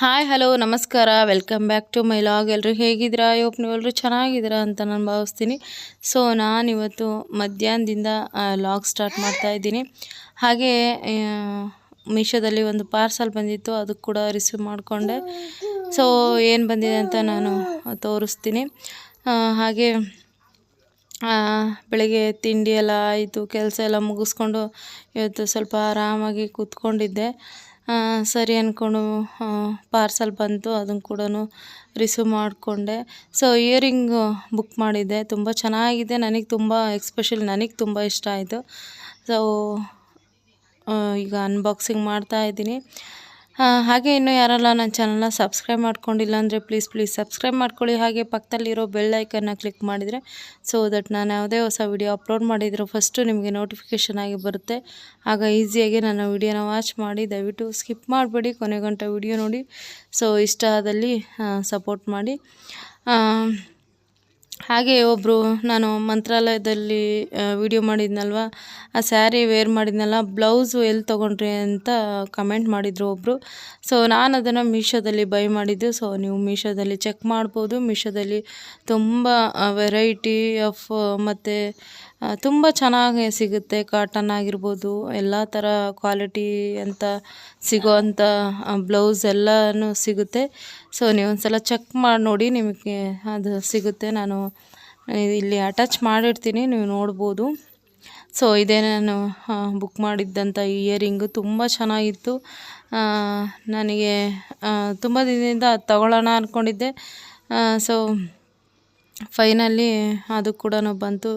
Hi hello ನಮಸ್ಕಾರ. Welcome back to my vlog ಎಲ್ಲರೂ ಹೇಗಿದ್ದೀರಾ? ಯೋಪ್ ನೀವೆಲ್ಲರೂ ಚೆನ್ನಾಗಿದ್ದೀರಾ ಅಂತ ನಾನು ಭಾವಿಸ್ತೀನಿ. ಸೊ ನಾನಿವತ್ತು ಮಧ್ಯಾಹ್ನದಿಂದ ಲಾಗ್ ಸ್ಟಾರ್ಟ್ ಮಾಡ್ತಾ ಇದ್ದೀನಿ. ಹಾಗೆ ಮೀಶೋದಲ್ಲಿ ಒಂದು ಪಾರ್ಸಲ್ ಬಂದಿತ್ತು. ಅದಕ್ಕೆ ಕೂಡ ರಿಸೀವ್ ಮಾಡಿಕೊಂಡೆ. ಸೊ ಏನು ಬಂದಿದೆ ಅಂತ ನಾನು ತೋರಿಸ್ತೀನಿ. ಹಾಗೆ ಬೆಳಗ್ಗೆ ತಿಂಡಿ ಎಲ್ಲ ಆಯಿತು. ಕೆಲಸ ಎಲ್ಲ ಮುಗಿಸ್ಕೊಂಡು ಇವತ್ತು ಸ್ವಲ್ಪ ಆರಾಮಾಗಿ ಕೂತ್ಕೊಂಡಿದ್ದೆ. ಸರಿ ಅಂದ್ಕೊಂಡು ಪಾರ್ಸಲ್ ಬಂತು ಅದನ್ನು ಕೂಡ ರಿಸೀವ್ ಮಾಡಿಕೊಂಡೆ. ಸೊ ಇಯರಿಂಗ್ ಬುಕ್ ಮಾಡಿದ್ದೆ. ತುಂಬ ಚೆನ್ನಾಗಿದೆ. ನನಗೆ ತುಂಬ ಎಕ್ಸ್ಪೆಷಲಿ ನನಗೆ ತುಂಬ ಇಷ್ಟ ಆಯಿತು. ಸೊ ಈಗ ಅನ್ಬಾಕ್ಸಿಂಗ್ ಮಾಡ್ತಾ ಇದ್ದೀನಿ. ಆ, ಹಾಗೆ ಇನ್ನೂ ಯಾರಲ್ಲ ನನ್ನ ಚಾನಲ್ನ ಸಬ್ಸ್ಕ್ರೈಬ್ ಮಾಡ್ಕೊಂಡಿಲ್ಲ ಅಂದರೆ ಪ್ಲೀಸ್ ಪ್ಲೀಸ್ ಸಬ್ಸ್ಕ್ರೈಬ್ ಮಾಡ್ಕೊಳ್ಳಿ. ಹಾಗೆ ಪಕ್ಕದಲ್ಲಿರೋ ಬೆಲ್ ಐಕನ್ನ ಕ್ಲಿಕ್ ಮಾಡಿದರೆ ಸೊ ದಟ್ ನಾನು ಯಾವುದೇ ಹೊಸ ವಿಡಿಯೋ ಅಪ್ಲೋಡ್ ಮಾಡಿದರೂ ಫಸ್ಟು ನಿಮಗೆ ನೋಟಿಫಿಕೇಷನ್ ಆಗಿ ಬರುತ್ತೆ. ಆಗ ಈಸಿಯಾಗಿ ನನ್ನ ವಿಡಿಯೋನ ವಾಚ್ ಮಾಡಿ, ದಯವಿಟ್ಟು ಸ್ಕಿಪ್ ಮಾಡಬೇಡಿ. ಕೊನೆ ಗಂಟೆ ವಿಡಿಯೋ ನೋಡಿ. ಸೊ ಇಷ್ಟ ಆದಲ್ಲಿ ಸಪೋರ್ಟ್ ಮಾಡಿ. ಹಾಗೆ ಒಬ್ಬರು ನಾನು ಮಂತ್ರಾಲಯದಲ್ಲಿ ವಿಡಿಯೋ ಮಾಡಿದ್ನಲ್ವ? ಆ ಸ್ಯಾರಿ ವೇರ್ ಮಾಡಿದ್ನಲ್ಲ ಬ್ಲೌಸು ಎಲ್ಲಿ ತೊಗೊಂಡ್ರಿ ಅಂತ ಕಮೆಂಟ್ ಮಾಡಿದರು ಒಬ್ಬರು ಸೊ ನಾನು ಅದನ್ನು ಮೀಶೋದಲ್ಲಿ ಬೈ ಮಾಡಿದ್ದು. ಸೊ ನೀವು ಮೀಶೋದಲ್ಲಿ ಚೆಕ್ ಮಾಡ್ಬೋದು. ಮೀಶೋದಲ್ಲಿ ತುಂಬ ವೆರೈಟಿ ಆಫ್ ಮತ್ತು ತುಂಬ ಚೆನ್ನಾಗಿ ಸಿಗುತ್ತೆ ಕಾಟನ್ ಆಗಿರ್ಬೋದು, ಎಲ್ಲ ಥರ ಕ್ವಾಲಿಟಿ ಅಂತ ಸಿಗೋವಂಥ ಬ್ಲೌಸ್ ಎಲ್ಲನೂ ಸಿಗುತ್ತೆ. ಸೊ ನೀವು ಒಂದು ಸಲ ಚೆಕ್ ಮಾಡಿ ನೋಡಿ ನಿಮಗೆ ಅದು ಸಿಗುತ್ತೆ. ನಾನು ಇಲ್ಲಿ ಅಟ್ಯಾಚ್ ಮಾಡಿರ್ತೀನಿ, ನೀವು ನೋಡ್ಬೋದು. ಸೊ ಇದೇ ನಾನು ಬುಕ್ ಮಾಡಿದ್ದಂಥ ಇಯರಿಂಗು ತುಂಬ ಚೆನ್ನಾಗಿತ್ತು. ನನಗೆ ತುಂಬ ದಿನದಿಂದ ಅದು ತಗೊಳ್ಳೋಣ ಅಂದ್ಕೊಂಡಿದ್ದೆ ಸೊ ಫೈನಲಿ ಅದು ಕೂಡ ಬಂತು.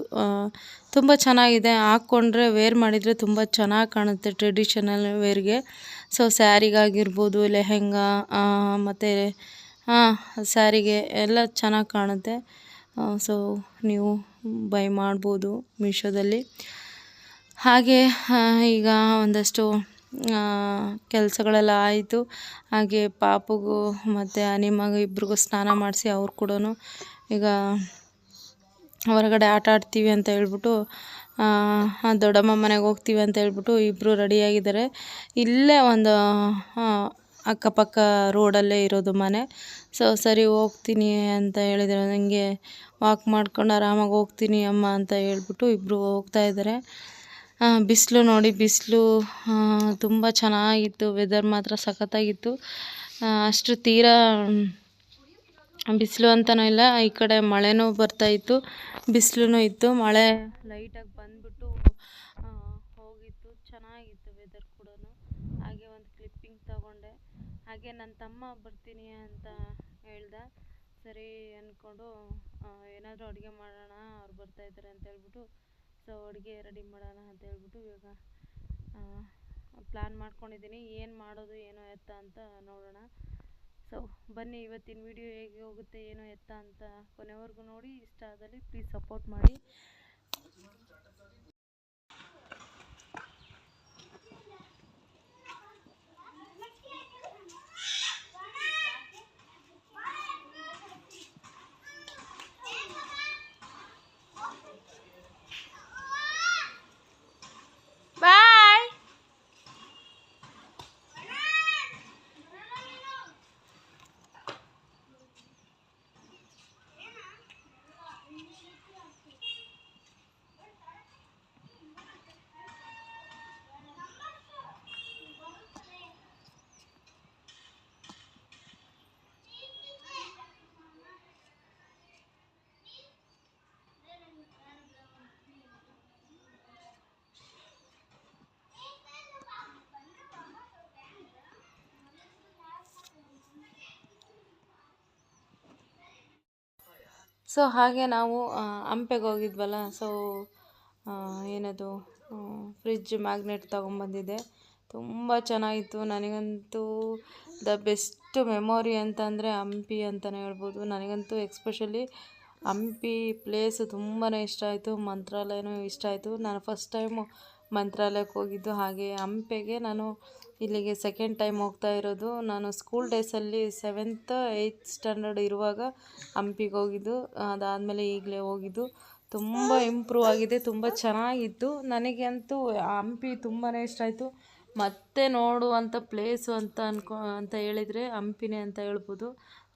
ತುಂಬ ಚೆನ್ನಾಗಿದೆ. ಹಾಕ್ಕೊಂಡ್ರೆ ವೇರ್ ಮಾಡಿದರೆ ತುಂಬ ಚೆನ್ನಾಗಿ ಕಾಣುತ್ತೆ ಟ್ರೆಡಿಷನಲ್ ವೇರ್ಗೆ. ಸೊ, ಸ್ಯಾರಿಗಾಗಿರ್ಬೋದು, ಲೆಹೆಂಗಾ ಮತ್ತು ಸ್ಯಾರಿಗೆ ಎಲ್ಲ ಚೆನ್ನಾಗಿ ಕಾಣುತ್ತೆ. ಸೊ, ನೀವು ಬೈ ಮಾಡ್ಬೋದು ಮೀಶೋದಲ್ಲಿ. ಹಾಗೆ ಈಗ ಒಂದಷ್ಟು ಕೆಲಸಗಳೆಲ್ಲ ಆಯಿತು. ಹಾಗೆ ಪಾಪುಗೂ ಮತ್ತು ಅನಿಮಗೂ ಇಬ್ರಿಗೂ ಸ್ನಾನ ಮಾಡಿಸಿ ಅವ್ರು ಕೂಡ ಈಗ ಹೊರಗಡೆ ಆಟ ಆಡ್ತೀವಿ ಅಂತ ಹೇಳ್ಬಿಟ್ಟು ದೊಡ್ಡಮ್ಮ ಮನೆಗೆ ಹೋಗ್ತೀವಿ ಅಂತ ಹೇಳ್ಬಿಟ್ಟು ಇಬ್ಬರು ರೆಡಿಯಾಗಿದ್ದಾರೆ ಇಲ್ಲೇ ಒಂದು ಅಕ್ಕಪಕ್ಕ ರೋಡಲ್ಲೇ ಇರೋದು ಮನೆ. ಸೊ ಸರಿ ಹೋಗ್ತೀನಿ ಅಂತ ಹೇಳಿದ್ರು. ನನಗೆ ವಾಕ್ ಮಾಡ್ಕೊಂಡು ಆರಾಮಾಗಿ ಹೋಗ್ತೀನಿ ಅಮ್ಮ ಅಂತ ಹೇಳ್ಬಿಟ್ಟು ಇಬ್ಬರು ಹೋಗ್ತಾ ಇದ್ದಾರೆ. ಬಿಸಿಲು ನೋಡಿ, ಬಿಸಿಲು ತುಂಬ ಚೆನ್ನಾಗಿತ್ತು. ವೆದರ್ ಮಾತ್ರ ಸಖತ್ತಾಗಿತ್ತು. ಅಷ್ಟು ತೀರಾ ಬಿಸಿಲು ಅಂತನೂ ಇಲ್ಲ, ಈ ಕಡೆ ಮಳೆನೂ ಬರ್ತಾ ಇತ್ತು ಬಿಸಿಲು ಇತ್ತು, ಮಳೆ ಲೈಟಾಗಿ ಬಂದುಬಿಟ್ಟು ಹೋಗಿತ್ತು, ಚೆನ್ನಾಗಿತ್ತು ವೆದರ್ ಕೂಡ ಹಾಗೆ ಒಂದು ಕ್ಲಿಪ್ಪಿಂಗ್ ತಗೊಂಡೆ. ಹಾಗೆ ನನ್ನ ತಮ್ಮ ಬರ್ತೀನಿ ಅಂತ ಹೇಳ್ದೆ. ಸರಿ ಅಂದ್ಕೊಂಡು ಏನಾದರೂ ಅಡುಗೆ ಮಾಡೋಣ, ಅವ್ರು ಬರ್ತಾ ಇದ್ದಾರೆ ಅಂತ ಹೇಳ್ಬಿಟ್ಟು ಸೊ ಅಡುಗೆ ರೆಡಿ ಮಾಡೋಣ ಅಂತ ಹೇಳ್ಬಿಟ್ಟು ಇವಾಗ ಪ್ಲ್ಯಾನ್ ಮಾಡ್ಕೊಂಡಿದ್ದೀನಿ. ಏನು ಮಾಡೋದು, ಏನೋ ಎತ್ತ ಅಂತ ನೋಡೋಣ. ಸೊ ಬನ್ನಿ, ಇವತ್ತಿನ ವಿಡಿಯೋ ಹೇಗೆ ಹೋಗುತ್ತೆ, ಏನೋ ಎತ್ತ ಅಂತ ಕೊನೆವರೆಗೂ ನೋಡಿ. ಇಷ್ಟ ಆದಲ್ಲಿ ಪ್ಲೀಸ್ ಸಪೋರ್ಟ್ ಮಾಡಿ. ಸೊ ಹಾಗೆ ನಾವು ಹಂಪೆಗೆ ಹೋಗಿದ್ವಲ್ಲ. ಸೊ ಏನದು ಫ್ರಿಜ್ ಮ್ಯಾಗ್ನೆಟ್ ತೊಗೊಂಬಂದಿದ್ದೆ. ತುಂಬ ಚೆನ್ನಾಗಿತ್ತು. ನನಗಂತೂ ದ ಬೆಸ್ಟ್ ಮೆಮೊರಿ ಅಂತಂದರೆ ಹಂಪಿ ಅಂತಲೇ ಹೇಳ್ಬೋದು. ನನಗಂತೂ ಎಕ್ಸ್ಪೆಷಲಿ ಹಂಪಿ ಪ್ಲೇಸ್ ತುಂಬಾ ಇಷ್ಟ ಆಯಿತು. ಮಂತ್ರಾಲಯನೂ ಇಷ್ಟ ಆಯಿತು. ನಾನು ಫಸ್ಟ್ ಟೈಮು ಮಂತ್ರಾಲಯಕ್ಕೆ ಹೋಗಿದ್ದು ಹಾಗೆ ಹಂಪೆಗೆ ನಾನು ಇಲ್ಲಿಗೆ ಸೆಕೆಂಡ್ ಟೈಮ್ ಹೋಗ್ತಾ ಇರೋದು. ನಾನು ಸ್ಕೂಲ್ ಡೇಸಲ್ಲಿ ಸೆವೆಂತ್ ಏಯ್ತ್ ಸ್ಟ್ಯಾಂಡರ್ಡ್ ಇರುವಾಗ ಹಂಪಿಗೆ ಹೋಗಿದ್ದು. ಅದಾದಮೇಲೆ ಈಗಲೇ ಹೋಗಿದ್ದು. ತುಂಬ ಇಂಪ್ರೂವ್ ಆಗಿದೆ, ತುಂಬ ಚೆನ್ನಾಗಿತ್ತು. ನನಗೆ ಅಂತೂ ಹಂಪಿ ತುಂಬಾ ಇಷ್ಟ ಆಯಿತು. ಮತ್ತೆ ನೋಡುವಂಥ ಪ್ಲೇಸು ಅಂತ ಅನ್ಕೊ, ಅಂತ ಹೇಳಿದರೆ ಹಂಪಿನೇ ಅಂತ ಹೇಳ್ಬೋದು.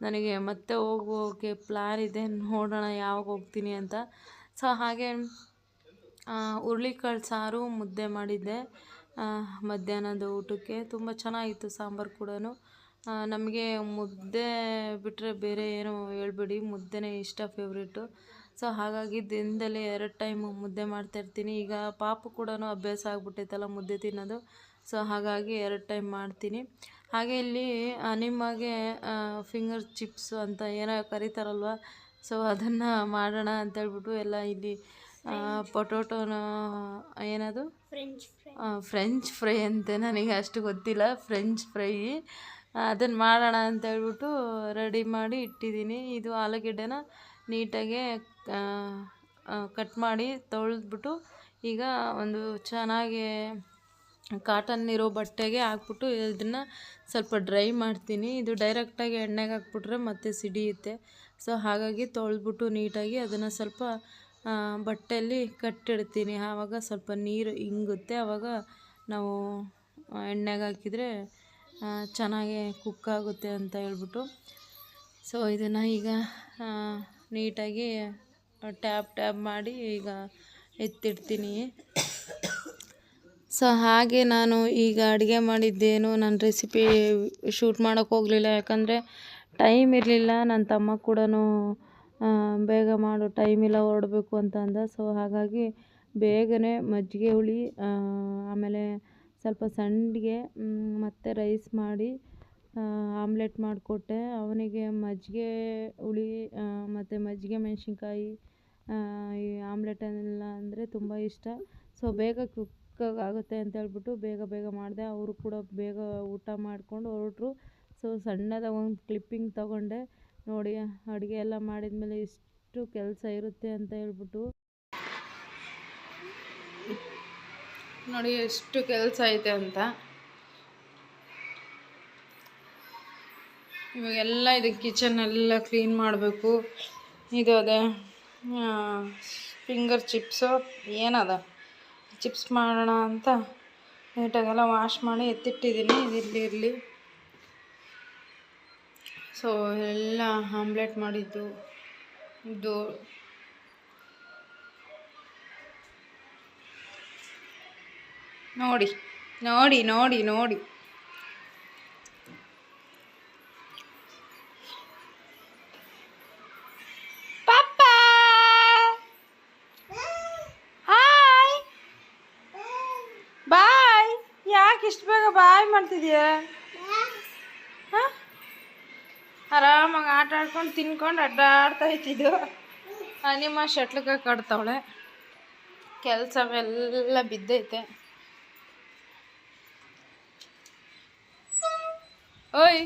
ನನಗೆ ಮತ್ತೆ ಹೋಗೋಕ್ಕೆ ಪ್ಲ್ಯಾನ್ ಇದೆ. ನೋಡೋಣ ಯಾವಾಗ ಹೋಗ್ತೀನಿ ಅಂತ. ಸೊ ಹಾಗೆ ಹುರುಳಿಕಾಳು ಸಾರು ಮುದ್ದೆ ಮಾಡಿದ್ದೆ. ಮಧ್ಯಾಹ್ನದ ಊಟಕ್ಕೆ ತುಂಬ ಚೆನ್ನಾಗಿತ್ತು ಸಾಂಬಾರು ಕೂಡ ನಮಗೆ ಮುದ್ದೆ ಬಿಟ್ಟರೆ ಬೇರೆ ಏನು ಹೇಳ್ಬೇಡಿ ಮುದ್ದೆನೇ ಇಷ್ಟ ಫೇವ್ರೇಟು ಸೊ ಹಾಗಾಗಿ ದಿನದಲ್ಲಿ ಎರಡು ಟೈಮ್ ಮುದ್ದೆ ಮಾಡ್ತಾಯಿರ್ತೀನಿ ಈಗ ಪಾಪ ಕೂಡ ಅಭ್ಯಾಸ ಆಗಿಬಿಟ್ಟೈತಲ್ಲ ಮುದ್ದೆ ತಿನ್ನೋದು. ಸೊ ಹಾಗಾಗಿ ಎರಡು ಟೈಮ್ ಮಾಡ್ತೀನಿ. ಹಾಗೆ ಇಲ್ಲಿ ನಿಮಗೆ ಫಿಂಗರ್ ಚಿಪ್ಸು ಅಂತ ಏನೋ ಕರೀತಾರಲ್ವ? ಸೊ ಅದನ್ನು ಮಾಡೋಣ ಅಂತೇಳ್ಬಿಟ್ಟು ಎಲ್ಲ ಇಲ್ಲಿ ಪೊಟೊಟೋನ ಏನದು? ಫ್ರೆಂಚ್ ಫ್ರೈ ಅಂತೆ, ನನಗೆ ಅಷ್ಟು ಗೊತ್ತಿಲ್ಲ. ಫ್ರೆಂಚ್ ಫ್ರೈ ಅದನ್ನು ಮಾಡೋಣ ಅಂತ ಹೇಳ್ಬಿಟ್ಟು ರೆಡಿ ಮಾಡಿ ಇಟ್ಟಿದ್ದೀನಿ. ಇದು ಆಲೂಗೆಡ್ಡೆನ ನೀಟಾಗಿ ಕಟ್ ಮಾಡಿ ತೊಳೆದ್ಬಿಟ್ಟು ಈಗ ಒಂದು ಚೆನ್ನಾಗಿ ಕಾಟನ್ ಇರೋ ಬಟ್ಟೆಗೆ ಹಾಕ್ಬಿಟ್ಟು ಇದನ್ನು ಸ್ವಲ್ಪ ಡ್ರೈ ಮಾಡ್ತೀನಿ. ಇದು ಡೈರೆಕ್ಟಾಗಿ ಎಣ್ಣೆಗೆ ಹಾಕ್ಬಿಟ್ರೆ ಮತ್ತೆ ಸಿಡಿಯುತ್ತೆ. ಸೊ ಹಾಗಾಗಿ ತೊಳೆದ್ಬಿಟ್ಟು ನೀಟಾಗಿ ಅದನ್ನು ಸ್ವಲ್ಪ ಬಟ್ಟೆಯಲ್ಲಿ ಕಟ್ಟಿಡ್ತೀನಿ. ಆವಾಗ ಸ್ವಲ್ಪ ನೀರು ಇಂಗುತ್ತೆ. ಆವಾಗ ನಾವು ಎಣ್ಣೆಗೆ ಹಾಕಿದರೆ ಚೆನ್ನಾಗಿ ಕುಕ್ ಆಗುತ್ತೆ ಅಂತ ಹೇಳ್ಬಿಟ್ಟು. ಸೊ ಇದನ್ನು ಈಗ ನೀಟಾಗಿ ಟ್ಯಾಪ್ ಟ್ಯಾಪ್ ಮಾಡಿ ಈಗ ಎತ್ತಿಡ್ತೀನಿ. ಸೊ ಹಾಗೆ ನಾನು ಈಗ ಅಡುಗೆ ಮಾಡಿದ್ದೇನು. ನನ್ನ ರೆಸಿಪಿ ಶೂಟ್ ಮಾಡೋಕ್ಕೆ ಹೋಗಲಿಲ್ಲ. ಯಾಕಂದರೆ ಟೈಮ್ ಇರಲಿಲ್ಲ. ನನ್ನ ತಮ್ಮ ಕೂಡ ಬೇಗ ಮಾಡು ಟೈಮ್ ಇಲ್ಲ ಹೊರಡಬೇಕು ಅಂತ ಅಂದ ಸೊ ಹಾಗಾಗಿ ಬೇಗನೆ ಮಜ್ಜಿಗೆ ಹುಳಿ ಆಮೇಲೆ ಸ್ವಲ್ಪ ಸಂಡಿಗೆ ಮತ್ತು ರೈಸ್ ಮಾಡಿ ಆಮ್ಲೆಟ್ ಮಾಡಿಕೊಟ್ಟೆ. ಅವನಿಗೆ ಮಜ್ಜಿಗೆ ಹುಳಿ ಮತ್ತು ಮಜ್ಜಿಗೆ ಮೆಣಸಿನ್ಕಾಯಿ ಈ ಆಮ್ಲೆಟ್ ಎಲ್ಲ ಅಂದರೆ ತುಂಬ ಇಷ್ಟ. ಸೊ ಬೇಗ ಕುಕ್ ಆಗುತ್ತೆ ಅಂತ ಹೇಳ್ಬಿಟ್ಟು ಬೇಗ ಬೇಗ ಮಾಡಿದೆ. ಅವರು ಕೂಡ ಬೇಗ ಊಟ ಮಾಡಿಕೊಂಡು ಹೊರಟ್ರು. ಸೊ ಸಣ್ಣದಾಗಿ ಒಂದು ಕ್ಲಿಪ್ಪಿಂಗ್ ತಗೊಂಡೆ. ನೋಡಿ, ಅಡುಗೆ ಎಲ್ಲ ಮಾಡಿದ್ಮೇಲೆ ಇಷ್ಟು ಕೆಲಸ ಇರುತ್ತೆ ಅಂತ ಹೇಳ್ಬಿಟ್ಟು. ನೋಡಿ, ಎಷ್ಟು ಕೆಲಸ ಐತೆ ಅಂತ. ಇವಾಗೆಲ್ಲ ಇದು ಕಿಚನ್ ಎಲ್ಲ ಕ್ಲೀನ್ ಮಾಡಬೇಕು. ಇದು ಅದೇ ಫಿಂಗರ್ ಚಿಪ್ಸು ಏನದ? ಚಿಪ್ಸ್ ಮಾಡೋಣ ಅಂತ ನೀಟಾಗೆಲ್ಲ ವಾಶ್ ಮಾಡಿ ಎತ್ತಿಟ್ಟಿದ್ದೀನಿ. ಇದಿರಲಿ ಇರಲಿ ಸೊ, ಎಲ್ಲ ಆಮ್ಲೆಟ್ ಮಾಡಿದ್ದು. ಇದು ನೋಡಿ ನೋಡಿ ನೋಡಿ ನೋಡಿ. ಬಾಯ್! ಯಾಕೆ ಇಷ್ಟು ಬೇಗ ಬಾಯ್ ಮಾಡ್ತಿದ್ಯಾ ಹಾಂ ಆಡ್ಕೊಂಡು ತಿನ್ಕೊಂಡು ಅಡ್ಡಾಡ್ತಾ ಇತ್ತಿದ್ದು ನಿಮ್ಮ ಶಟ್ಲಕ್ಕೆ ಕಟ್ತಾವಳೆ. ಕೆಲಸವೆಲ್ಲ ಬಿದ್ದೈತೆ. ಓಯ್.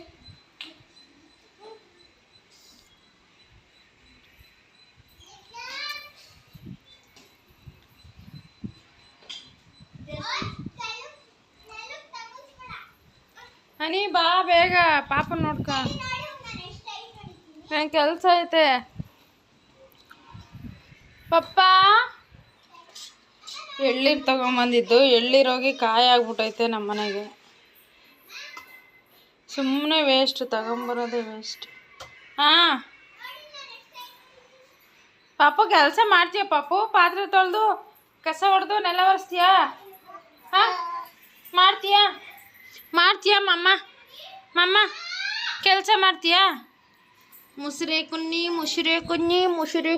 ಅನಿ ಬಾ ಬೇಗ ಪಾಪ ನೋಡ್ಕ. ನಂಗೆ ಕೆಲಸ ಐತೆ. ಪಪ್ಪ? ಎಳ್ಳೀರು ತಗೊಂಬಂದಿದ್ದು. ಎಳ್ಳೀರೋಗಿ ಕಾಯಿ ಆಗ್ಬಿಟ್ಟೈತೆ ಸುಮ್ಮನೆ ವೇಸ್ಟ್ ತಗೊಂಬರೋದೇ ವೇಸ್ಟ್ ಹಾಂ. ಪಾಪ, ಕೆಲಸ ಮಾಡ್ತೀಯ ಪಾಪು? ಪಾತ್ರೆ ತೊಳೆದು, ಕಸ ಹೊಡೆದು ನೆಲ ಒರೆಸ್ತೀಯಾ? ಹಾಂ? ಮಾಡ್ತೀಯಾ? ಮಾಡ್ತೀಯಾ ಮಮ್ಮ ಮಮ್ಮ ಕೆಲಸ ಮಾಡ್ತೀಯಾ? ಮುಸುರೆ ಕುನ್ನಿ ಮುಸುರೆ ಕುನ್ನಿ ಮುಸುರೆ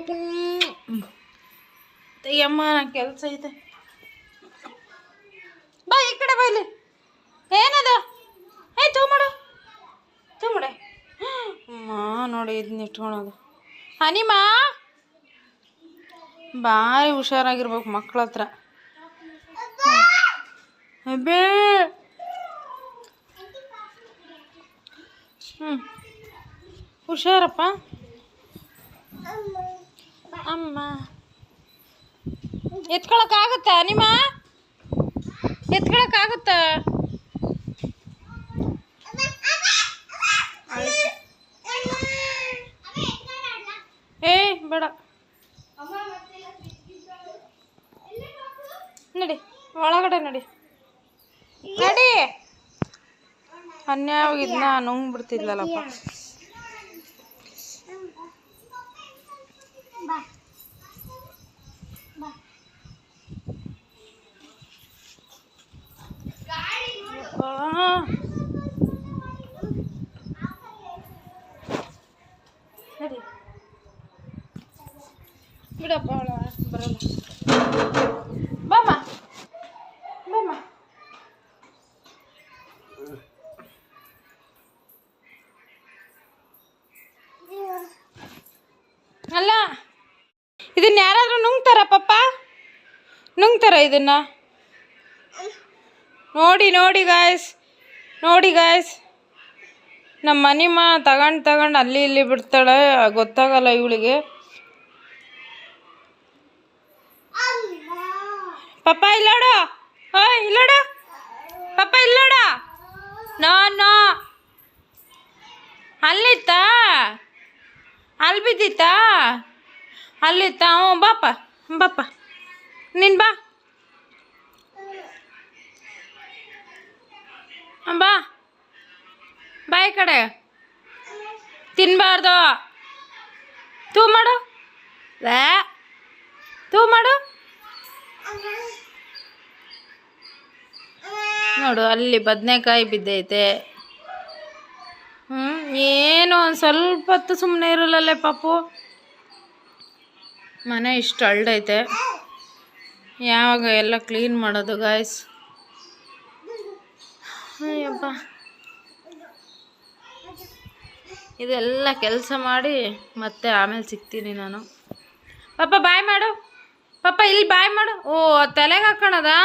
ಕೆಲಸ ಐತೆ. ಬಾ ಈ ಕಡೆ ಬೈಲಿ ಏನದ? ಏ ತೊಗೊಂಬಿಡು ತೊಗೊಂಬಿಡೆ ಅಮ್ಮ ನೋಡಿ ಇದನ್ನ ಇಟ್ಕೊಳೋದು. ಹನಿಮಾ? ಭಾರಿ ಹುಷಾರಾಗಿರ್ಬೇಕು ಮಕ್ಳ ಹತ್ರ. ಬೇ ಹ್ಞೂ ಹುಷಾರಪ್ಪ? ಅಮ್ಮ. ಎತ್ಕೊಳಕ್ಕಾಗುತ್ತಾ ನಿಮ್ಮ? ಎತ್ಕೊಳಕ್ಕಾಗುತ್ತಾ? ಏ ಬೇಡ. ನಡಿ ಒಳಗಡೆ ನಡಿ. ನಡಿ. ಅನ್ಯಾವ ಇದನ್ನ ನುಂಗ್ ಬಿಡ್ತಿದ್ಲಲ್ಲಪ್ಪ ಆ. ನಡಿ. ಬಿಡಪ್ಪ ಬರಲ್ಲ. ಬಾಮ ಬಾಮ ಅಲ್ಲ ಇದನ್ನ ಯಾರಾದ್ರೂ ನುಂಗ್ತಾರ ಪಪ್ಪ ನುಂಗ್ತಾರ ಇದನ್ನ? ನೋಡಿ ನೋಡಿ ಗಾಯ್ಸ್ ನೋಡಿ ಗಾಯ್ಸ್ ನಮ್ಮ ಮನಿಮ ತಗೊಂಡು ತಗೊಂಡು ಅಲ್ಲಿ ಇಲ್ಲಿ ಬಿಡ್ತಾಳೆ. ಗೊತ್ತಾಗಲ್ಲ ಇವಳಿಗೆ. ಪಪ್ಪ, ಇಲ್ಲೋಡ. ಓಯ್, ಇಲ್ಲೋಡು. ಪಪ್ಪ, ಇಲ್ಲೋಡ. ನಾನು ಅಲ್ಲಿತ್ತಾ? ಅಲ್ಲಿ ಬಿದ್ದಿತ್ತಾ? ಅಲ್ಲಿತ್ತಾ? ಹ್ಞೂ ಬಾಪ ಬಾಪ ನೀನು ಬಾ. ಬಾ. ಬಾಯಿ ಕಡೆ. ತಿನ್ನಬಾರ್ದು ತೂ ಮಾಡು. ವ್ಯಾ ತೂ ಮಾಡು. ನೋಡು, ಅಲ್ಲಿ ಬದನೆಕಾಯಿ ಬಿದ್ದೈತೆ. ಹ್ಞೂ ಏನು, ಒಂದು ಸ್ವಲ್ಪ ಹೊತ್ತು ಸುಮ್ಮನೆ ಇರಲ್ಲಲ್ಲೇ ಪಾಪು. ಮನೆ ಇಷ್ಟು ಅಲ್ಡೈತೆ ಯಾವಾಗ ಎಲ್ಲ ಕ್ಲೀನ್ ಮಾಡೋದು ಗಾಯ್ಸ್ ಅಯ್ಯಪ್ಪ ಇದೆಲ್ಲ ಕೆಲಸ ಮಾಡಿ ಮತ್ತೆ ಆಮೇಲೆ ಸಿಗ್ತೀನಿ ನಾನು. ಪಾಪ ಬಾಯ್ ಮಾಡು. ಪಾಪ ಇಲ್ಲಿ ಬಾಯ್ ಮಾಡು. ಓ, ತಲೆಗೆ ಹಾಕೋಣದಾ?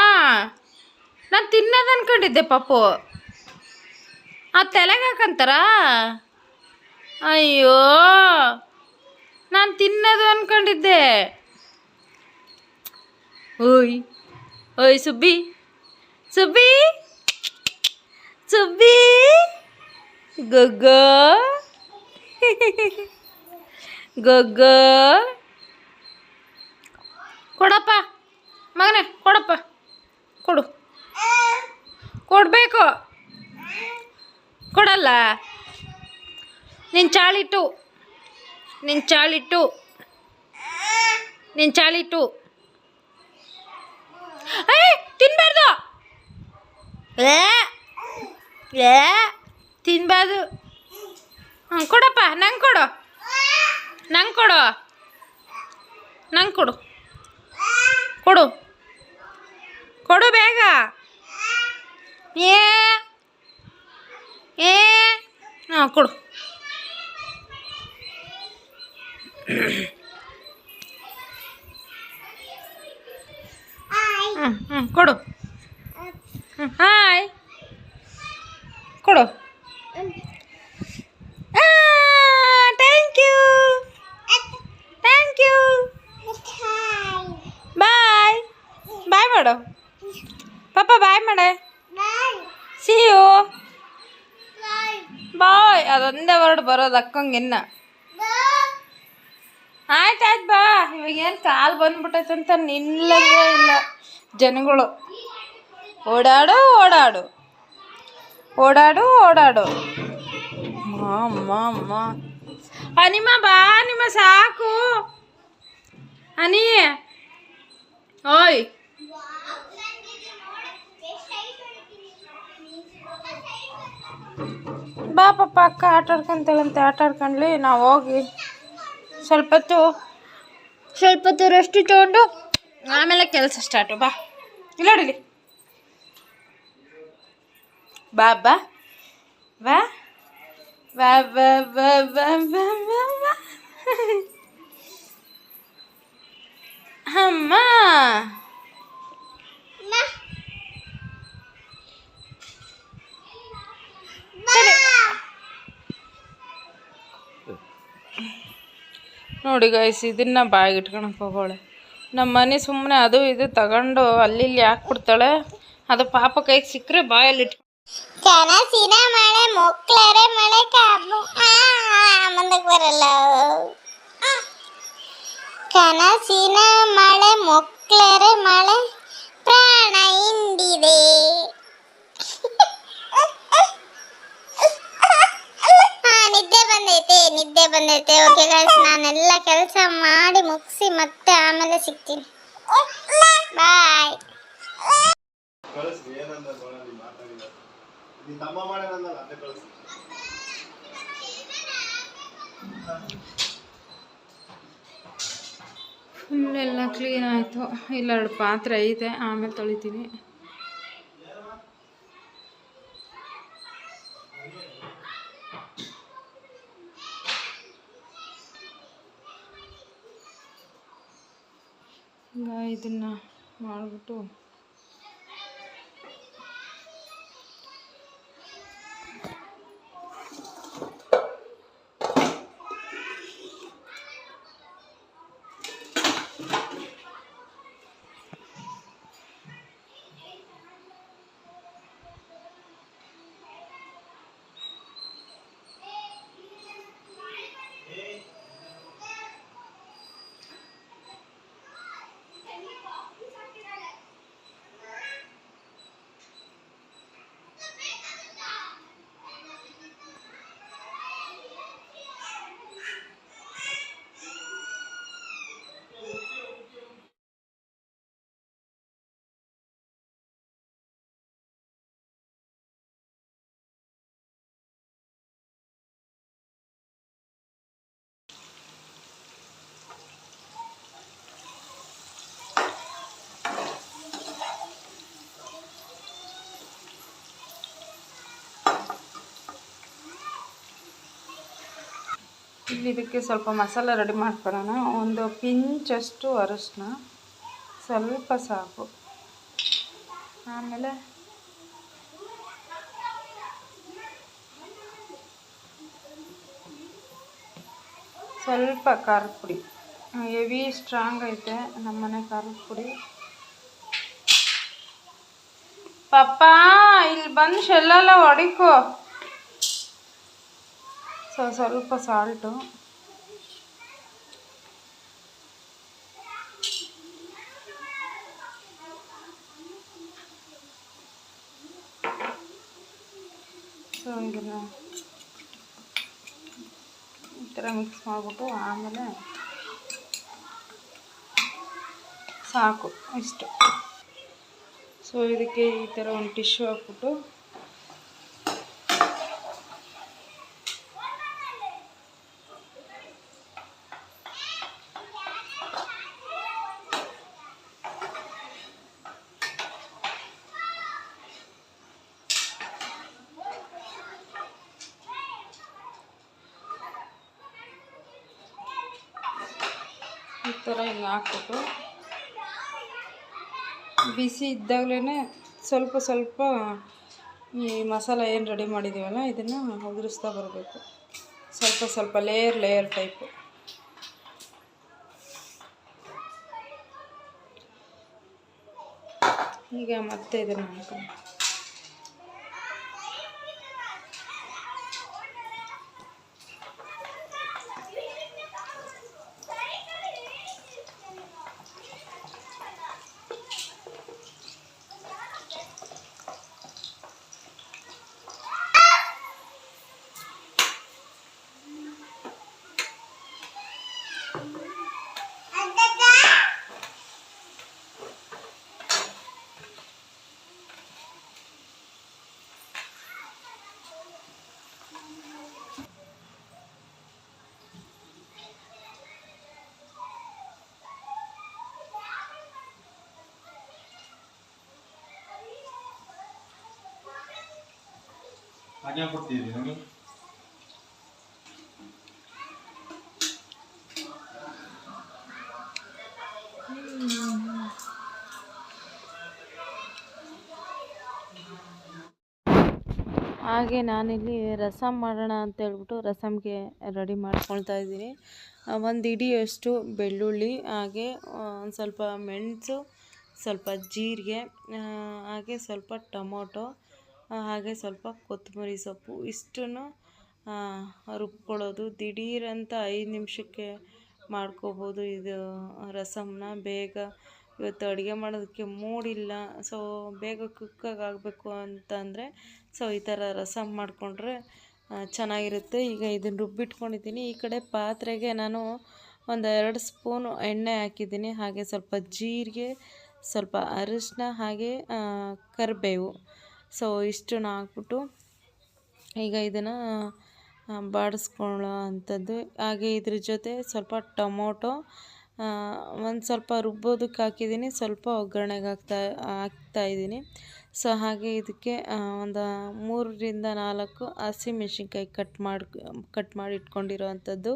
ನಾನು ತಿನ್ನೋದು ಅನ್ಕೊಂಡಿದ್ದೆ ಪಾಪು ಆ ತಲೆಗೆ ಹಾಕಂತಾರ? ಅಯ್ಯೋ, ನಾನು ತಿನ್ನೋದು ಅನ್ಕೊಂಡಿದ್ದೆ. ಓಯ್ ಓಯ್ ಸುಬ್ಬಿ. ಸುಬ್ಬಿ. ಸುಬ್ಬಿ ಗೊಗ್ಗೋ ಗೊಗ್ಗೋ ಕೊಡಪ್ಪ. ಮಗನೇ, ಕೊಡಪ್ಪ. ಕೊಡು. ಕೊಡಬೇಕು. ಕೊಡಲ್ಲ. ನಿನ್ನ ಚಾಳಿಟ್ಟು. ನಿನ್ನ ಚಾಳಿಟ್ಟು. ನಿನ್ನ ಚಾಳಿಟ್ಟು. ಏ ತಿನ್ಬಾರ್ದು. ಏ ಏ, ತಿನ್ಬಾರ್ದು. ಹ್ಞೂ ಕೊಡಪ್ಪ, ನಂಗೆ ಕೊಡು. ನಂಗೆ ಕೊಡು. ನಂಗೆ ಕೊಡು. ಕೊಡು. ಕೊಡು ಬೇಗ. ಏ ಏ ಹಾಂ ಕೊಡು ಹ್ಞೂ ಹ್ಞೂ ಕೊಡು ಹ್ಞೂ ಹಾಯ್ ಕೊಡು thank you thank you bye bye ಮಾಡು ಪಾಪ ಬಾಯ್ ಮಾಡೆ ಸಿ ಯು ಬಾಯ್ ಅದೊಂದೇ ವರ್ಡ್ ಬರೋದು ಅಕ್ಕಂಗಿನ್ನ ಆಯ್ತು ಆಯ್ತು ಬಾ. ಇವಾಗ ಏನು ಕಾಲು ಬಂದ್ಬಿಟ್ಟೈತೆ ಅಂತ ನಿಲ್ಲಂಗೆ ಇಲ್ಲ. ಜನಗಳು. ಓಡಾಡು ಓಡಾಡು. ಓಡಾಡು ಓಡಾಡು. ಅಮ್ಮ ಅಮ್ಮ ಅನಿಮ, ಬಾ ನಿಮ್ಮ ಸಾಕು. ಅನಿ. ಓಯ್. ಬಾ ಪಾಪ ಅಕ್ಕ ಆಟ ಆಡ್ಕೊಂತೇಳಂತೆ ಆಟ ಆಡ್ಕೊಂಡ್ಲಿ ನಾವು ಹೋಗಿ ಸ್ವಲ್ಪ ಹೊತ್ತು ಸ್ವಲ್ಪ ಹೊತ್ತು ರೆಸ್ಟ್ ತೊಗೊಂಡು ಆಮೇಲೆ ಕೆಲಸ ಸ್ಟಾರ್ಟು ಬಾ. ಇಲ್ಲ ನೋಡಿಲಿ ಬಾ ಬಾ. ಬಾ. ಬಾ ಬಾ ಬಾ ಬಾ ಬಾ ಬಾ ಬಾ. ಅಮ್ಮ. ನೋಡಿ ಗೈಸ್ ಇದನ್ನ ಬಾಯಿಗೆ ಇಟ್ಕೊಳಕ್ ಹೋಗೋಳೆ. ನಮ್ಮ ಮನೆ ಸುಮ್ಮನೆ ಅದು ಇದು ತಗೊಂಡು ಅಲ್ಲಿ ಇಲ್ಲಿ ಹಾಕ್ಬಿಡ್ತಾಳೆ ಅದು ಪಾಪ ಕೈಗೆ ಸಿಕ್ಕರೆ ಬಾಯಲ್ಲಿ ಇಟ್ ಕನಸಿನ ಮಳೆ ಮೊಕ್ಲರೆ ಮಳೆ ಕಾಬು ಆ, ಮುಂದಕ್ಕೆ ಬರಲ್ಲ. ಆ. ಕನಸಿನ ಮಳೆ ಮೊಕ್ಲರೆ ಮಳೆ ಪ್ರಾಣ ಹಿಂಡಿದೆ. ಬಂದೈತೆ ನಿದ್ದೆ ಬಂದೈತೆ. ಓಕೆ ಗೈಸ್ ನಾನೆಲ್ಲ ಕೆಲಸ ಮಾಡಿ ಮುಗಿಸಿ ಮತ್ತೆ ಆಮೇಲೆ ಸಿಗ್ತೀನಿ. ಬಾಯ್ ಫುಲ್ ಎಲ್ಲ ಕ್ಲೀನ್ ಆಯಿತು. ಇಲ್ಲೆರಡು ಪಾತ್ರೆ ಐತೆ ಆಮೇಲೆ ತೊಳಿತೀನಿ ಈಗ ಇದನ್ನು ಮಾಡಿಬಿಟ್ಟು ಇದಕ್ಕೆ ಸ್ವಲ್ಪ ಮಸಾಲ ರೆಡಿ ಮಾಡ್ಕೊಳ್ಳೋಣ ಒಂದು ಪಿಂಚಷ್ಟು ಅರಶಿನ. ಸ್ವಲ್ಪ ಸಾಕು. ಆಮೇಲೆ ಸ್ವಲ್ಪ ಖಾರದ ಪುಡಿ. ಹೆವಿ ಸ್ಟ್ರಾಂಗ್ ಐತೆ ನಮ್ಮನೆ ಖಾರದ ಪುಡಿ. ಪಪ್ಪ, ಇಲ್ಲಿ ಬಂದು ಶೆಲ್ಲೆಲ್ಲ ಹೊಡಿಕೋ. ಸೊ, ಸ್ವಲ್ಪ ಸಾಲ್ಟು. ಸೊ ಇದನ್ನು ಈ ಥರ ಮಿಕ್ಸ್ ಮಾಡಿಬಿಟ್ಟು ಆಮೇಲೆ ಸಾಕು, ಇಷ್ಟು. ಸೊ, ಇದಕ್ಕೆ ಈ ಥರ ಒಂದು ಟಿಶ್ಯೂ ಹಾಕ್ಬಿಟ್ಟು ಈ ಥರ ಹಿಂಗೆ ಹಾಕ್ಬಿಟ್ಟು ಬಿಸಿ ಇದ್ದಾಗಲೇ ಸ್ವಲ್ಪ ಸ್ವಲ್ಪ ಈ ಮಸಾಲ ಏನು ರೆಡಿ ಮಾಡಿದ್ದೀವಲ್ಲ, ಇದನ್ನು ಉದುರಿಸ್ತಾ ಬರಬೇಕು. ಸ್ವಲ್ಪ ಸ್ವಲ್ಪ ಲೇಯರ್ ಲೇಯರ್ ಟೈಪು. ಈಗ ಮತ್ತೆ ಇದನ್ನು ಹಾಕೋಣ ಹಾಗೆ ಕೊಡ್ತಿದ್ವಿ ನಮಗೆ? ಹಾಗೆ ನಾನಿಲ್ಲಿ ರಸಂ ಮಾಡೋಣ ಅಂತ ಹೇಳ್ಬಿಟ್ಟು ರಸಮ್ಗೆ ರೆಡಿ ಮಾಡ್ಕೊಳ್ತಾ ಇದ್ದೀನಿ. ಒಂದು ಇಡಿಯಷ್ಟು ಬೆಳ್ಳುಳ್ಳಿ, ಹಾಗೆ ಒಂದು ಸ್ವಲ್ಪ ಮೆಣಸು, ಸ್ವಲ್ಪ ಜೀರಿಗೆ ಹಾಗೆ ಸ್ವಲ್ಪ ಟೊಮೊಟೊ ಹಾಗೆ ಸ್ವಲ್ಪ ಕೊತ್ತಂಬರಿ ಸೊಪ್ಪು ಇಷ್ಟನ್ನು ರುಬ್ಕೊಳ್ಳೋದು. ದಿಢೀರಂತ ಐದು ನಿಮಿಷಕ್ಕೆ ಮಾಡ್ಕೋಬೋದು ಇದು ರಸಮ್ನ. ಬೇಗ ಇವತ್ತು ಅಡುಗೆ ಮಾಡೋದಕ್ಕೆ ಮೂಡಿಲ್ಲ. ಸೊ ಬೇಗ ಕುಕ್ಕಾಗಿ ಆಗಬೇಕು ಅಂತಂದರೆ ಸೊ ಈ ಥರ ರಸಮ್ ಮಾಡಿಕೊಂಡ್ರೆ ಚೆನ್ನಾಗಿರುತ್ತೆ. ಈಗ ಇದನ್ನು ರುಬ್ಬಿಟ್ಕೊಂಡಿದ್ದೀನಿ. ಈ ಕಡೆ ಪಾತ್ರೆಗೆ ನಾನು ಒಂದು ಎರಡು ಸ್ಪೂನು ಎಣ್ಣೆ ಹಾಕಿದ್ದೀನಿ. ಹಾಗೆ ಸ್ವಲ್ಪ ಜೀರಿಗೆ, ಸ್ವಲ್ಪ ಅರಿಶಿನ ಹಾಗೆ ಕರಿಬೇವು. ಸೊ ಇಷ್ಟನ್ನು ಹಾಕ್ಬಿಟ್ಟು ಈಗ ಇದನ್ನು ಬಾಡಿಸ್ಕೊಳ್ಳೋ ಅಂಥದ್ದು. ಹಾಗೆ ಇದ್ರ ಜೊತೆ ಸ್ವಲ್ಪ ಟೊಮೊಟೊ ಒಂದು ಸ್ವಲ್ಪ ರುಬ್ಬೋದಕ್ಕೆ ಹಾಕಿದ್ದೀನಿ, ಸ್ವಲ್ಪ ಒಗ್ಗರಣೆಗೆ ಹಾಕ್ತಾ ಹಾಕ್ತಾ ಇದ್ದೀನಿ. ಸೊ ಹಾಗೆ ಇದಕ್ಕೆ ಒಂದು ಮೂರರಿಂದ ನಾಲ್ಕು ಹಸಿಮೆಣ್ಸಿನ್ಕಾಯಿ ಕಟ್ ಮಾಡಿ ಕಟ್ ಮಾಡಿ ಇಟ್ಕೊಂಡಿರೋ ಅಂಥದ್ದು.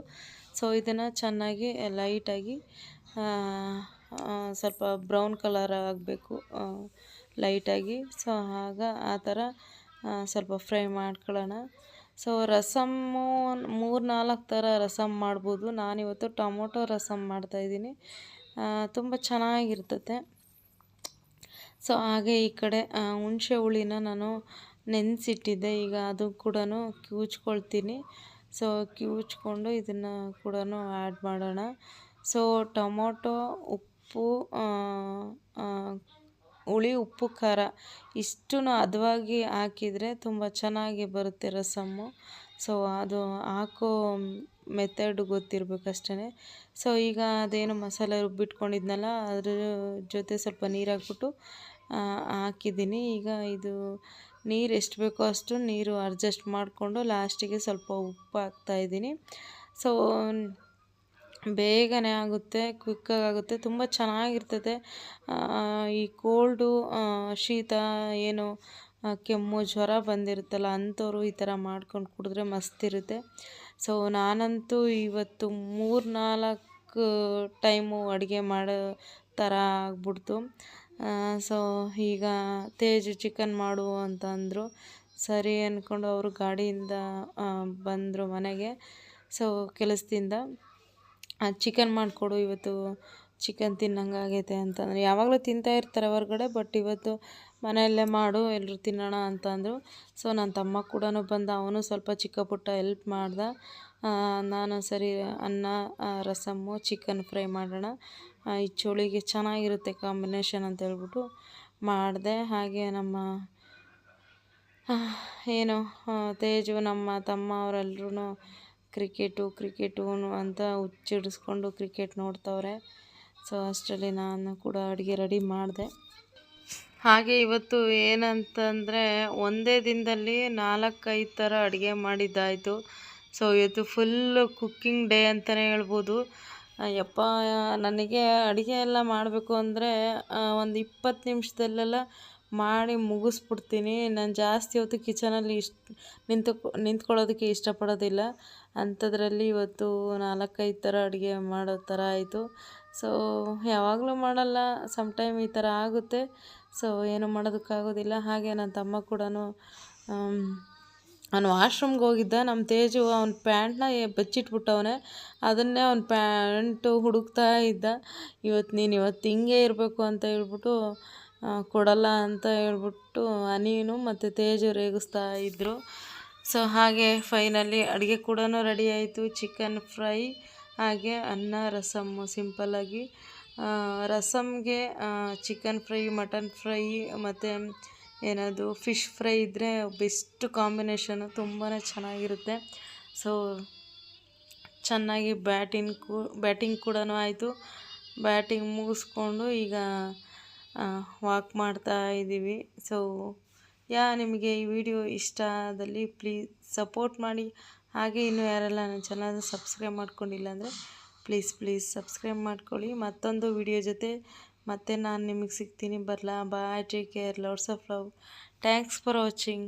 ಸೊ ಇದನ್ನು ಚೆನ್ನಾಗಿ ಲೈಟಾಗಿ ಸ್ವಲ್ಪ ಬ್ರೌನ್ ಕಲರ್ ಆಗಬೇಕು. ಲೈಟಾಗಿ. ಸೊ, ಆಗ ಆ ಥರ ಸ್ವಲ್ಪ ಫ್ರೈ ಮಾಡ್ಕೊಳ್ಳೋಣ. ಸೊ ರಸಮ್ಮು ಮೂರು ನಾಲ್ಕು ಥರ ರಸಮ್ ಮಾಡ್ಬೋದು. ನಾನಿವತ್ತು ಟೊಮೊಟೊ ರಸಮ್ ಮಾಡ್ತಾಯಿದ್ದೀನಿ ತುಂಬ ಚೆನ್ನಾಗಿರ್ತತೆ. ಸೊ, ಹಾಗೆ ಈ ಕಡೆ ಹುಣಸೆ ಹುಳಿನ ನಾನು ನೆನೆಸಿಟ್ಟಿದ್ದೆ. ಈಗ ಅದು ಕೂಡ ಕಿವುಚ್ಕೊಳ್ತೀನಿ ಸೊ ಕಿವುಚ್ಕೊಂಡು ಇದನ್ನು ಕೂಡ ಆ್ಯಡ್ ಮಾಡೋಣ. ಸೊ, ಟೊಮೊಟೊ, ಉಪ್ಪು ಹುಳಿ, ಉಪ್ಪು, ಖಾರ ಇಷ್ಟು ಹದವಾಗಿ ಹಾಕಿದರೆ ತುಂಬ ಚೆನ್ನಾಗಿ ಬರುತ್ತೆ ರಸಮ್ಮು ಸೊ ಅದು ಹಾಕೋ ಮೆಥಡ್ ಗೊತ್ತಿರಬೇಕಷ್ಟೇ ಸೊ ಈಗ ಅದೇನು ಮಸಾಲೆ ರುಬ್ಬಿಟ್ಕೊಂಡಿದ್ನಲ್ಲ, ಅದ್ರ ಜೊತೆ ಸ್ವಲ್ಪ ನೀರು ಹಾಕ್ಬಿಟ್ಟು ಹಾಕಿದ್ದೀನಿ. ಈಗ ಇದು ನೀರು ಎಷ್ಟು ಬೇಕೋ ಅಷ್ಟು ನೀರು ಅಡ್ಜಸ್ಟ್ ಮಾಡಿಕೊಂಡು ಲಾಸ್ಟಿಗೆ ಸ್ವಲ್ಪ ಉಪ್ಪು ಹಾಕ್ತಾಯಿದ್ದೀನಿ ಸೊ ಬೇಗನೆ ಆಗುತ್ತೆ ಕ್ವಿಕ್ಕಾಗಿ ಆಗುತ್ತೆ, ತುಂಬ ಚೆನ್ನಾಗಿರ್ತದೆ. ಈ ಕೋಲ್ಡು ಶೀತ, ಏನು ಕೆಮ್ಮು, ಜ್ವರ ಬಂದಿರುತ್ತಲ್ಲ, ಅಂಥವ್ರು ಈ ಥರ ಮಾಡ್ಕೊಂಡು ಕುಡಿದ್ರೆ ಮಸ್ತಿರುತ್ತೆ ಸೊ ನಾನಂತೂ ಇವತ್ತು ಮೂರು ನಾಲ್ಕು ಟೈಮು ಅಡುಗೆ ಮಾಡೋ ಥರ ಆಗ್ಬಿಡ್ತು. ಸೊ ಈಗ ತೇಜು ಚಿಕನ್ ಮಾಡು ಅಂತ ಅಂದರು. ಸರಿ ಅಂದ್ಕೊಂಡು ಅವರು ಗಾಡಿಯಿಂದ ಬಂದರು ಮನೆಗೆ. ಸೊ ಕೆಲಸದಿಂದ. ಚಿಕನ್ ಮಾಡಿಕೊಡು, ಇವತ್ತು ಚಿಕನ್ ತಿನ್ನಂಗಾಗೈತೆ ಅಂತಂದ್ರೆ. ಯಾವಾಗಲೂ ತಿಂತಾ ಇರ್ತಾರೆ ಹೊರಗಡೆ, ಬಟ್ ಇವತ್ತು ಮನೆಯಲ್ಲೇ ಮಾಡು ಎಲ್ಲರೂ ತಿನ್ನೋಣ ಅಂತಂದರು. ಸೊ ನನ್ನ ತಮ್ಮ ಕೂಡ ಬಂದ, ಅವನು ಸ್ವಲ್ಪ ಚಿಕ್ಕ ಪುಟ್ಟ ಎಲ್ಪ್ ಮಾಡ್ದ. ನಾನು ಸರಿ, ಅನ್ನ ರಸಮ್ಮು ಚಿಕನ್ ಫ್ರೈ ಮಾಡೋಣ. ಈ ಚೋಳಿಗೆ ಚೆನ್ನಾಗಿರುತ್ತೆ ಕಾಂಬಿನೇಷನ್ ಅಂತ ಹೇಳ್ಬಿಟ್ಟು ಮಾಡಿದೆ. ಹಾಗೆ ನಮ್ಮ ಏನು ತೇಜು ನಮ್ಮ ತಮ್ಮ ಅವರೆಲ್ಲರೂ ಕ್ರಿಕೆಟು ಕ್ರಿಕೆಟು ಅಂತ ಹುಚ್ಚಿಡಿಸ್ಕೊಂಡು ಕ್ರಿಕೆಟ್ ನೋಡ್ತವ್ರೆ. ಸೊ ಅಷ್ಟರಲ್ಲಿ ನಾನು ಕೂಡ ಅಡುಗೆ ರೆಡಿ ಮಾಡಿದೆ. ಹಾಗೆ ಇವತ್ತು ಏನಂತಂದರೆ ಒಂದೇ ದಿನದಲ್ಲಿ ನಾಲ್ಕೈದು ಥರ ಅಡುಗೆ ಮಾಡಿದ್ದಾಯಿತು. ಸೊ ಇವತ್ತು ಫುಲ್ಲು ಕುಕ್ಕಿಂಗ್ ಡೇ ಅಂತಲೇ ಹೇಳ್ಬೋದು. ಯಪ್ಪ, ನನಗೆ ಅಡುಗೆ ಎಲ್ಲ ಮಾಡಬೇಕು ಅಂದರೆ ಒಂದು ಇಪ್ಪತ್ತು ನಿಮಿಷದಲ್ಲೆಲ್ಲ ಮಾಡಿ ಮುಗಿಸ್ಬಿಡ್ತೀನಿ. ನಾನು ಜಾಸ್ತಿ ಹೊತ್ತು ಕಿಚನಲ್ಲಿ ಇಷ್ಟು ನಿಂತು ನಿಂತ್ಕೊಳ್ಳೋದಕ್ಕೆ ಇಷ್ಟಪಡೋದಿಲ್ಲ. ಅಂಥದ್ರಲ್ಲಿ ಇವತ್ತು ನಾಲ್ಕೈದು ಥರ ಅಡುಗೆ ಮಾಡೋ ಥರ ಆಯಿತು. ಸೊ ಯಾವಾಗಲೂ ಮಾಡಲ್ಲ ಸಮ್ ಟೈಮ್ ಈ ಥರ ಆಗುತ್ತೆ. ಸೊ ಏನು ಮಾಡೋದಕ್ಕಾಗೋದಿಲ್ಲ. ಹಾಗೆ ನನ್ನ ತಮ್ಮ ಕೂಡ ಅವನು ವಾಶ್ರೂಮ್ಗೆ ಹೋಗಿದ್ದ. ನಮ್ಮ ತೇಜು ಅವ್ನ ಪ್ಯಾಂಟ್ನ ಬಚ್ಚಿಟ್ಬಿಟ್ಟವನೆ. ಅದನ್ನೇ ಅವ್ನ ಪ್ಯಾಂಟು ಹುಡುಕ್ತಾ ಇದ್ದ. ಇವತ್ತು ನೀನು ಇವತ್ತು ಹಿಂಗೆ ಇರಬೇಕು ಅಂತ ಹೇಳ್ಬಿಟ್ಟು ಕೊಡಲ್ಲ ಅಂತ ಹೇಳ್ಬಿಟ್ಟು ಅನೀನು ಮತ್ತು ತೇಜು ರೇಗಿಸ್ತಾ ಇದ್ದರು ಸೊ ಹಾಗೆ ಫೈನಲಿ ಅಡುಗೆ ಕೂಡ ರೆಡಿ ಆಯಿತು. ಚಿಕನ್ ಫ್ರೈ ಹಾಗೆ ಅನ್ನ ರಸಮ್ಮು ಸಿಂಪಲ್ಲಾಗಿ ರಸಮ್ಗೆ ಚಿಕನ್ ಫ್ರೈ ಮಟನ್ ಫ್ರೈ ಮತ್ತು ಏನದು ಫಿಶ್ ಫ್ರೈ ಇದ್ದರೆ ಬೆಸ್ಟ್ ಕಾಂಬಿನೇಷನು ತುಂಬಾ ಚೆನ್ನಾಗಿರುತ್ತೆ. ಸೊ ಚೆನ್ನಾಗಿ ಬ್ಯಾಟಿಂಗ್ ಕೂ ಬ್ಯಾಟಿಂಗ್ ಕೂಡ ಆಯಿತು. ಬ್ಯಾಟಿಂಗ್ ಮುಗಿಸ್ಕೊಂಡು ಈಗ ವಾಕ್ ಮಾಡ್ತಾ ಇದ್ದೀವಿ ಸೊ ಯಾ, ನಿಮಗೆ ಈ ವಿಡಿಯೋ ಇಷ್ಟ ಆದಲ್ಲಿ ಪ್ಲೀಸ್ ಸಪೋರ್ಟ್ ಮಾಡಿ. ಹಾಗೆ ಇನ್ನೂ ಯಾರೆಲ್ಲ ನನ್ನ ಚಾನಲ್ ಸಬ್ಸ್ಕ್ರೈಬ್ ಮಾಡ್ಕೊಂಡಿಲ್ಲ ಅಂದರೆ ಪ್ಲೀಸ್ ಪ್ಲೀಸ್ ಸಬ್ಸ್ಕ್ರೈಬ್ ಮಾಡ್ಕೊಳ್ಳಿ. ಮತ್ತೊಂದು ವಿಡಿಯೋ ಜೊತೆ ಮತ್ತೆ ನಾನು ನಿಮಗೆ ಸಿಗ್ತೀನಿ. ಬರಲಾ, bye take care lots of love thanks for watching